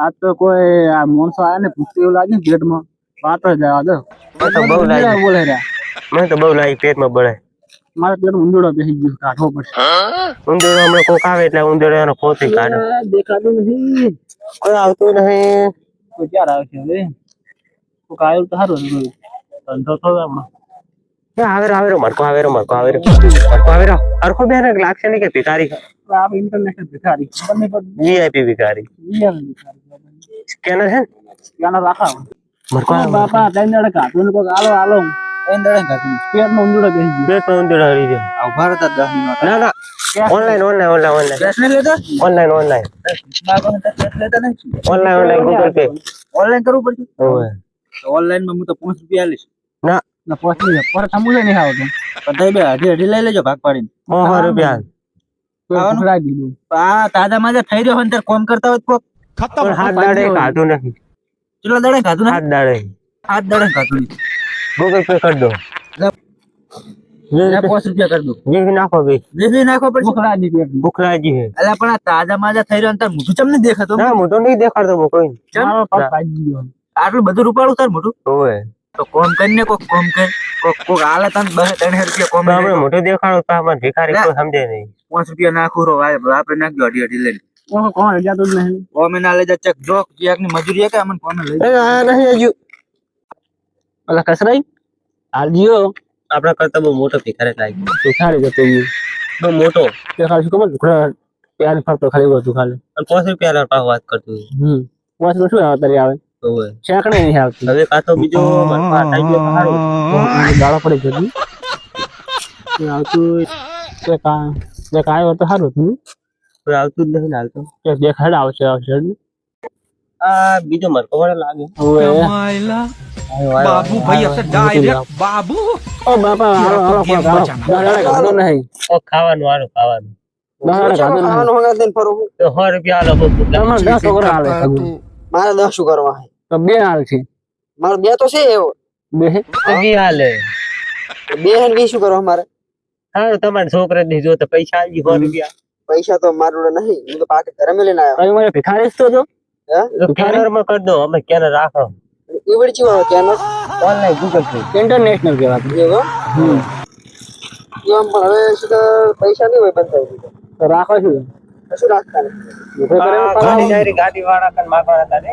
આ તો કોઈ આ માણસો આયા ને ભૂખી એવું લાગે ને પેટમાં. વાત જ જવા દો. તો બહુ લાગી. બોલે રહ્યા. મને તો બહુ લાગી પેટમાં બળે. મારે પેટમાં ઉંદરડો બેસી ગયો કાઢવો પડશે. ઉંદરડો હમણાં કોક આવે એટલે ઉંદરડો એનો પોતી કાઢે. દેખાતું નથી. કોઈ આવતું નહીં કોઈ ક્યારે આવશે હવે? કોક આવ્યું તો સારું ધંધો થયો આપણો એ આવેરો આવેરો મરકો આવેરો મરકો આવેરો મરકો આવેરો અરખો બેન લાગશે નહીં કે ભિખારી. આપણે ઇન્ટરનેશનલ ભિખારી. ખબર નહીં પડતી. વીઆઈપી ભિખારી. રિયલ ભિખારી સ્કેનર છે ને? ત્યાંના રાખા. મરકો આ બાપા ત્રણ દાડે કાઢું ને કોક આલો આલો. ત્રણ દાડે ઓનલાઈન પેટમાં ઊંધડો બેસી ગયો. પેટમાં ઉંદર હરી ગયો. ઊભા રહેતા દસ મિનિટ ના ના. Online online online online cash નહીં લેતો? ઓનલાઈન ઓનલાઈન કેશ લેતા નહીં. Online online Google Pay online કરવું પડશે. ઓવે. ઓનલાઈન માં હું તો પાંચ રૂપિયા આલીશ ના ના પાંચ નહીં પર સમુદાય નહીં આવતું. બધા બે અઢી અઢી લઈ લેજો ભાગ પાડીને. સો રૂપિયા. ખવડાવી દીધું આ તાજા માજા થઈ રહ્યો હોય કોમ કરતા હોય કોક. પણ હાથ દાડે કાઢું નથી. કેટલા દાડે ખાધું ને હાથ દાડે. હાથ દાડે ખાધું નહીં ગૂગલ પે કરી દો. પાંચ રૂપિયા કરી દઉં જીવી નાખો ભાઈ વેચી નાખો પડશે ભૂખડા દીધી એટલી છે એટલે પણ આ તાજા માજા થઈ રહ્યો ને મોઢું ચમ નહીં દેખાતો? ના નહીં દેખાડતો કોઈ. ગયો. આટલું બધું રૂપાળું તાર મોઢું? તો કોમ કરીને કોક કોમ કર. કોક કોક આલે તને બસ ત્રણ રૂપિયા કોમ આપણે મોટું દેખાડો તો આપણે ભિખારી કોઈ સમજે નહીં. પાંચ રૂપિયા નાખું રો આપણે નાખ્યો અઢી અઢી લઈને. કોણ જાતું જ નહીં. કોમે ના લઈ જા ચક જો ચેકની મજૂરી કે અમને કોમે લઈ એ આ નહીં હજુ. ઓલા કસરાઈ? હાલજીઓ આપણા કરતા બહુ મોટો ભિખારી લાગી ભિખારી જતો ઈ બહુ મોટો. તે ખાલી શું ખબર? ઘોડા પ્યાર ફરતો ખાલી હતું ખાલી. અને પાંચ રૂપિયા લાવ વાત કરતું હમ. પાંચ શું આવે તારી આવે? શેકણે નહીં આવતી. હવે કાતો બીજો પાટાઈ ગયો સારો ગાળો પડી જતી આવતું તે કા તો સારું હતું. આવતું જ નહીં હાલતું કે દેખાડ આવશે આવશે આ બીજો મરકો વાળો લાગે. ઓએ ખાવાનું હાલો ખાવાનું મારે દસ શું કરવા? બે હાલ છે. મારે બે તો છે એવો. બે તો વી હાલે. બે હાલ ને શું કરો અમારે? હા તમારા છોકરા ને જો તો પૈસા આવી સો રૂપિયા. પૈસા તો મારું જોડે નહીં. હું તો પાકે ઘરે મેં લઈને આવ્યો. તમે મને ભિખારી તો જો કેનરમાં કરી દો. અમે કેનર રાખો. ઈવડી ચીવા કેનર ઓનલાઈન ગૂગલ પે. ઇન્ટરનેશનલ કહેવાતું એવો હમ. એમ પણ હવે શું પૈસા નહીં હોય બંધ થઈ તો રાખો છું કશું રાખતા નથી ગાડી વાળા કન માગવાના હતા ને?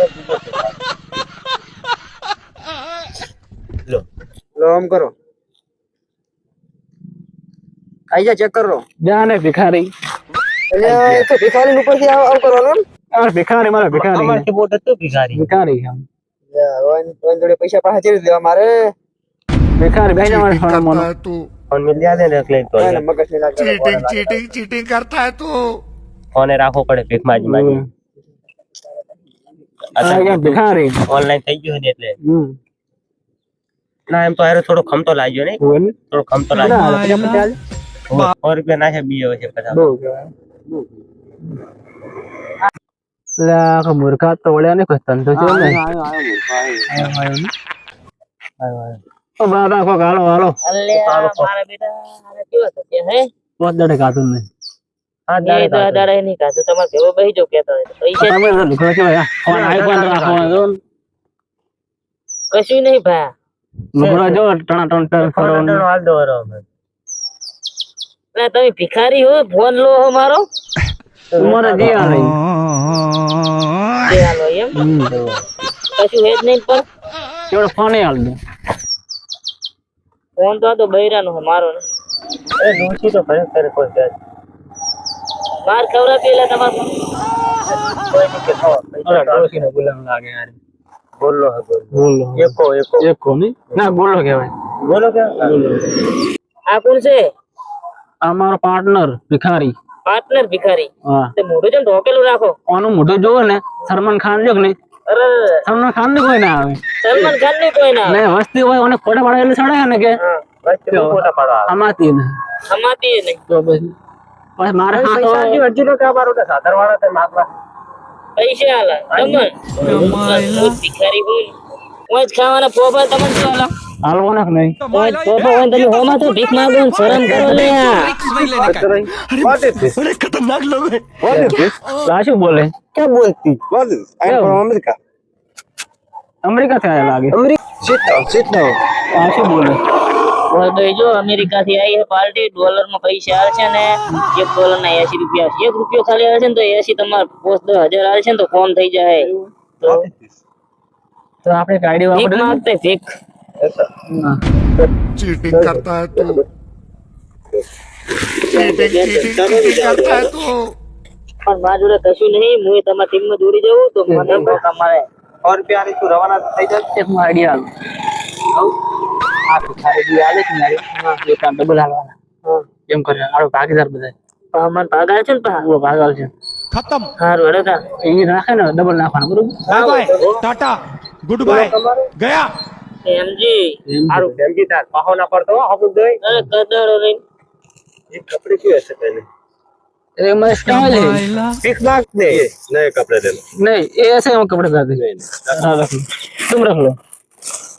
આમ કરો. આઈ જા ચેક કરો. જાને ભિખારી. એ તો ભિખારી ઉપરથી આવ આવ કરો ને આ ભિખારી મારા ભિખારી. અમાર રિપોર્ટ હતો ભિખારી. ભિખારી હમ વન વન જોડે પૈસા પાછા ચડી દેવા મારે? ભિખારી ભાઈ ના મારે મોનો ફોન મિલ જાય ને એટલે તો ચીટિંગ ચીટિંગ ચીટિંગ કરતા હે તું. ફોને રાખો પડે ભીખ માજી માજી ભિખારી? ઓનલાઈન થઈ ગયું એટલે? હમ. ના એમ તો આરે થોડો ખમતો લાગ્યો ને? થોડો ખમતો લાગ્યો. સો રૂપિયા નાખે બીજો છે કહેવાય. મૂર્ખા તો વળ્યા ને કોઈ ધંધો છે ને બાબા કોક હાલો હાલો. પોત દાડે ખાતું નહીં. દાડે નહીં ખાતો તમારે ભેગો બેહી જો કેતો હોય પૈસા. કશું નહીં ભા. લુગડા જો ટણા ટણ ટણ ફોન હાલ દો હરો તમે ભિખારી હો ફોન લો હો મારો. તમારે જે હાલે ઈ. તે એમ. કશું હે નહીં પણ. એવડો ફોન હાલ દે. ફોન તો આ તો બૈરાનો હે મારો ને. અરે ડોશી તો ખરેખર કોઈ છે. માર ખવડાવી પેલા તમારે કોઈ કે ખાવા. અરે તો ગુલામ લાગે યાર. બોલો ગોલો બોલો. બોલો. એકો એકો. ની? ના ગોલો કહેવાય. ગોલો કે? આ કોણ છે? આ મારો પાર્ટનર ભિખારી. પાર્ટનર ભિખારી. હા. તે મોઢું જેમ ઢોકેલું રાખો. આનું મોઢું જોવો ને સલમાન ખાન જો ને. અરે. સલમાન ખાન ને કોઈ ના આવે. સલમાન ખાન ને કોઈ ના ને વસ્તી હોય અને ફોટા પાડેલી ચડે ને કે? તો ફોટા પાડવા આમાંથી ને સમાતી નહીં તો બસ મારે હાથ પૈસા અર્જુન કા નો તો સાધર વાળા તે માગવા. પૈસા આલા. દમણ ભિખારી હું મોજ ખાવાના પોપા તમને શું આલા? હાલવો નાખ નહીં. મોજ પોપા હોય તમે હોમાં તો ભીખ અમેરિકા. અમેરિકા લાગે. અમેરિકા બોલે? ભાઈ જો અમેરિકા થી આવી છે પાર્ટી ડોલર માં પૈસા આવશે ને એક ડોલર ના એસી રૂપિયા આવશે એક રૂપિયો ખાલી આવશે ને તો એસી તમારે પોસ્ટ દસ હજાર આવશે ને તો ફોન થઈ જાય તો આપણે ગાડી વાપરવી માંગતે ફેક ચીટિંગ કરતા હે તું ચીટિંગ ચીટિંગ કરતા હે તું પણ મારા જોડે કશું નહીં હું તમારા ટીમ માં દોડી જવું તો મને તમારે સો રૂપિયા તું રવાના થઈ જાય એક મારી આવ આ ભિખારી બી આલે છે ને હા એક આ ડબલ હાલવાના એમ કરે આડો ભાગીદાર બધા પણ મને પગાર છે ને પા ઓ ભાગાલ છે खत्म હારું હેડો તા એ નાખે ને ડબલ નાખવાના બરોબર bye bye tata good bye गया એમજી સારું સમજી તાર પાહો ના પડતો હો હબુક દોઈ અરે કદાડો નહીં ये कपड़े क्यों ऐसे पहने એમાં સ્ટાઇલ है फिक्स मार्क दे नए कपड़े ले लो नहीं ये ऐसे हम कपड़े डालते हैं हाँ रख लो तुम रख लो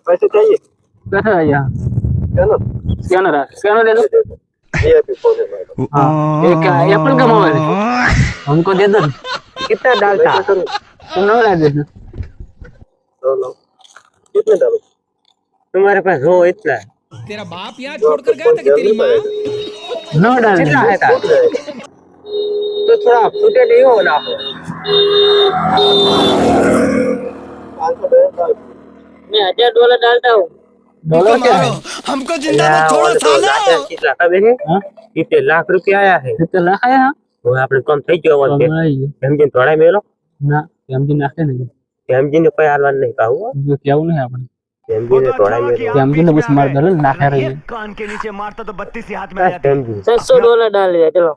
पैसे चाहिए कैसा है यहाँ स्कैनर है स्कैनर दे दो ये अभी है मेरे पास। हाँ ये क्या एप्पल का मोबाइल हमको दे दो कितना डालता तुम ना कितने डालो तुम्हारे पास हो इतना तेरा बाप यहाँ छोड़कर गया था कि तेरी माँ ना डालना कितना है तार तो थोड़ा फूटे नहीं हो ना हो दो डाल मैं हज़ार डॉलर डालता हूँ डॉलर क्या है हमको जिंदा मत छोड़ो साला કેટલા ખબર છે हाँ સિત્તેર લાખ રૂપિયા આયા છે कितने लाख है यहाँ હવે આપણે કમ થઈ ગયો कम છે है ये હેમજીન થોડા મેલો ना एमजी नाखते नहीं હેમજીને કોઈ હાલવાનું નહીં કહું जो क्या नहीं है अपन હેમજીને થોડા મેલો एमजी ने बस मार डाल नाखे रही है कान के नीचे मारता तो बत्तीस ही हाथ બસ હેમજી छह डॉलर डाल दिया चलो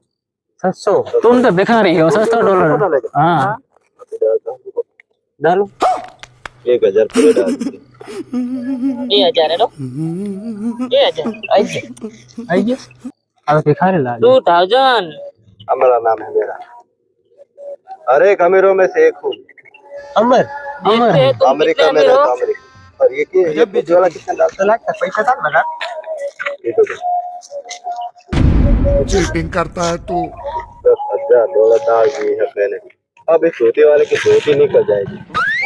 છસો तुम तो बेकार रही हो सस्ता डॉलर हाँ डालो एक हजार पूरे डाल दिए ये हजार है लो ये हजार आइए आइए अब भिखारी ला टू थाउजेंड हमारा नाम है मेरा अरे एक अमीरों में से एक हूँ અમર अमर है तुम अमेरिका कितने में में हो रहता हूँ अमेरिका और ये क्या ये बीच वाला कितना डालता લાગતા પૈસા તાર બધા ये तो दस चीटिंग करता है तू हजार डॉलर डाल दिए है पहले अब इस धोती वाले की धोती निकल जाएगी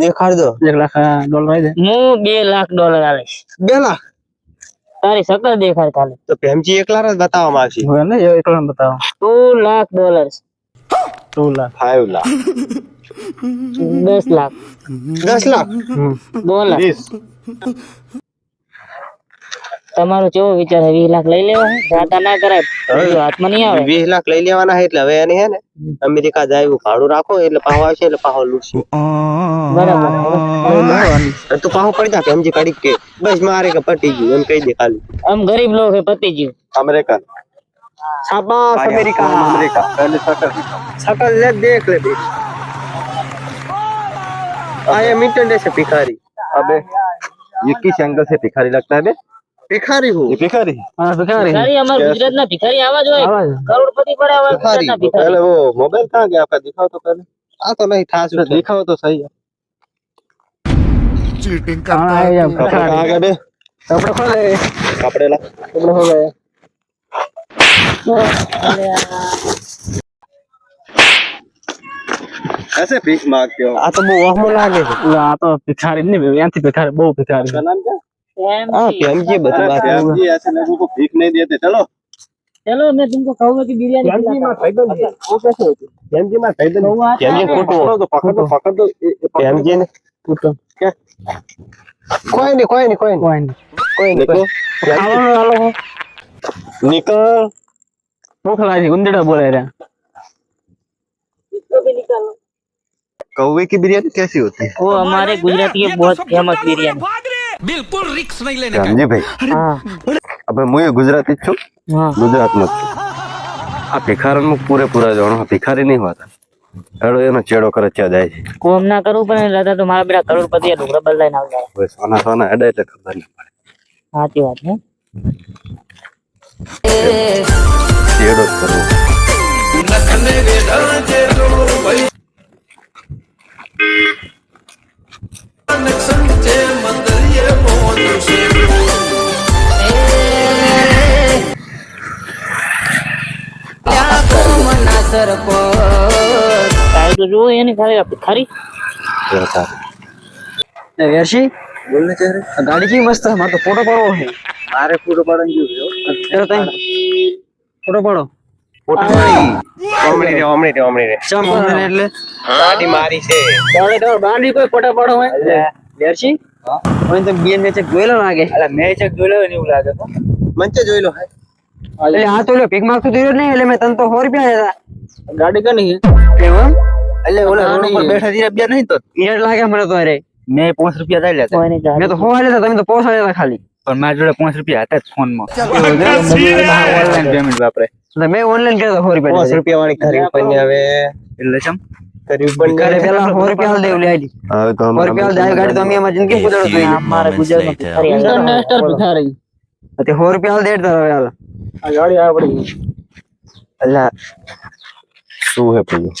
દેખાડ દો. એક લાખ ડોલર આવી દે હું બે લાખ ડોલર આવીશ બે લાખ? તારી શકલ દેખાડ કાલે તો ભેમજી એકલા જ બતાવવામાં આવશે હવે ને એકલા બતાવો. Two lakh dollar. Two lakh. Five lakh. દસ લાખ. દસ લાખ? દો તમારો કેવો વિચાર છે વીસ લાખ લઈ લેવા છે જાતા ના કરાય બીજું હાથમાં નહીં આવે વીસ લાખ લઈ લેવાના છે એટલે હવે એને હે ને અમેરિકા જાય એવું ભાડું રાખો એટલે પાહો આવશે એટલે પાહો લૂટશે બરાબર હવે- હવે લેવાની. અને તું પાહો પડી જા પ્રેમજી કડી કે બસ મારે કે પટી ગયું એમ કહી દે ખાલી આમ ગરીબ લોક હે પતી ગયું अमेरिकन શાબાશ અમેરિકા अमेरिका पहले शक्ल दिखाओ શકલ લે દેખ લે દેખ આ એ મીટન છે ભિખારી अबे ये किस एंगल से भिखारी लगता है बे ભિખારી હું ये भिखारी हाँ भिखारी ભિખારી અમારા ગુજરાત ના ભિખારી આવા જ હોય आवाज કરોડપતિ પડે આવા ગુજરાત ના तो ભિખારી पहले वो मोबाइल कहाँ गया आपका दिखाओ तो पहले આ તો નહીં થાસ दिखाओ तो सही है चीटिंग हाँ करता आई है अब तू कपड़े कहाँ गए बे कपड़े खोले कपड़े ला कपड़े हो गए ऐसे भीख मांगते हो આ તો બહુ વહમો લાગે છે આ તો ભિખારી નહીં ત્યાંથી ભિખારી બહુ ભિખારી नाम क्या हाँ प्यामजी बता प्यामजी ऐसे लोगों को भीख नहीं देते चलो चलो मैं तुमको कहूंगा कि बिरयानी प्यामजी मार फायदा नहीं वो कैसे होती प्यामजी मार फायदा नहीं प्यामजी फोटो तो पकड़ तो पकड़ तो प्यामजी ने फोटो क्या कोई नहीं कोई नहीं कोई नहीं कोई नहीं देखो खावा वालों को निकल भूख लगी गुंडेड़ा बोले रहा इसको भी निकालो कौवे की बिरयानी कैसी होती है वो हमारे गुजराती की बहुत फेमस बिरयानी બિલકુલ રિક્સ નહીં લઈને ધનજીભાઈ હવે હું. ગુજરાતી જ છું? ગુજરાતનો જ છું. આ ભિખારણનું પૂરેપૂરા જાણો ભિખારી નહીં હોતા એડો એનો ચેડો કરે ત્યાં જાય છે. કોમ ના કરવું પણ દાદા તો મારા બેટા કરોડપતિ ડુંગરા બદલાઈને આવતા હવે સોના સોના એડા એટલે ખબર ન પડે. સાચી વાત હે ચેડો જ કરવો. નખને વેઢા ચેડો ભાઈ નક્ષન ચે મંદ તારે તો જો એને ખાલી આપી ખરી એ વેરશી આ ગાડી કેવી મસ્ત છે? મારે તો ફોટો પાડવો છે. મારે પૂરો પાડન જોયું ચલો તઈ ફોટો પાડો. ઓમણી રે ઓમણી રે ઓમણી રે ચમ અમને એટલે? ગાડી મારી છે. તારે તમારે બાંધી કોઈ ફોટો પાડો હોય. વેરશી ઓય તો બે મેચ જોયેલો લાગે. અલા મેં ચેક જોયો ને એવું લાગે મંચે જોયેલો હે. એટલે હા તો લ્યો પીક માગતું થયું નહીં એટલે મેં તને તો સો રૂપિયા આયા ગાડી કની એવું એટલે ઓલા રોડ પર બેઠા દીરા બે નહીં તો? ઈરટ લાગે મને તો અરે મેં પાંચ રૂપિયા દઈ લેતા મેં તો સો આલ્યા તમે તો પોસ આલ્યા હતા ખાલી. પણ મારા જોડે પાંચ રૂપિયા હતા જ ફોનમાં ઓનલાઈન પેમેન્ટ વાપરે. એટલે મેં ઓનલાઈન કર્યો સો રૂપિયા પાંચ રૂપિયા વાળી ખરી પણ હવે એટલે ચમ ખરી પણ ઘરે પેલા સો રૂપિયા હાલ દેવું લે આજી હવે તો સો રૂપિયા હાલ દે ગાડી તો અમે અમારી જિંદગી ગુજારો જોઈએ અમારા ગુજરાતમાં ભિખારી આવ્યા. ભિખારી તે સો રૂપિયા હાલ દેડ તારે હાલ આ ગાડી આ પડી અલ્લા શું હે પેલું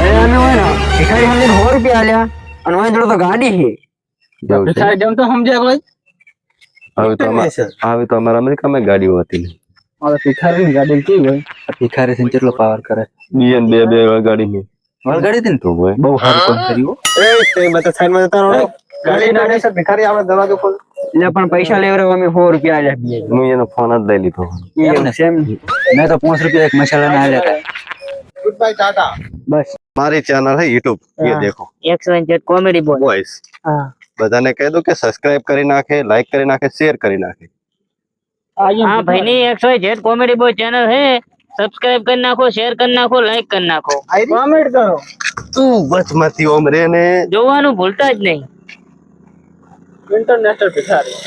અરે અમે હોય ને ભિખારી હાલ સો રૂપિયા હાલ્યા અને મારી જોડે તો ગાડી છે જેવું જેમ તો સમજ્યા કોઈ હવે તો હવે તો અમારા અમેરિકામાં ગાડીઓ હતી નહીં મારા ગાડી કેવી હોય ભિખારી થી કેટલો પાવર કરે બીએન બે બે ગાડી ની વળગાડી હતી ને તો હોય બહુ સારું કામ કર્યું એ તે બધા સાઈડ માં જતા રહો ગાડી ના દેશે ભિખારી આપણે દરવાજો ખોલ એટલે પણ પૈસા લેવરે અમે સો રૂપિયા આલ્યા બીજે હું એનો ફોન જ લઈ લીધો એમ સેમ મેં તો પાંચ રૂપિયા એક મસાલા ના આલ્યા હતા બસ મારી ચેનલ है YouTube ये देखो એકસો એંસઠ કોમેડી બોય वॉइस હા બધાને કહી દો કે સબસ્ક્રાઇબ કરી નાખે લાઈક કરી નાખે શેર કરી નાખે હા ભાઈ ની એકસો જેટ કોમેડી બોય ચેનલ है સબસ્ક્રાઇબ કરી નાખો શેર કરી નાખો લાઈક કરી નાખો. કોમેન્ટ કરો. તું વચમાંથી ઓમ રે ને. જોવાનું ભૂલતા જ નહીં. ઇન્ટરનેશનલ ભિખારી.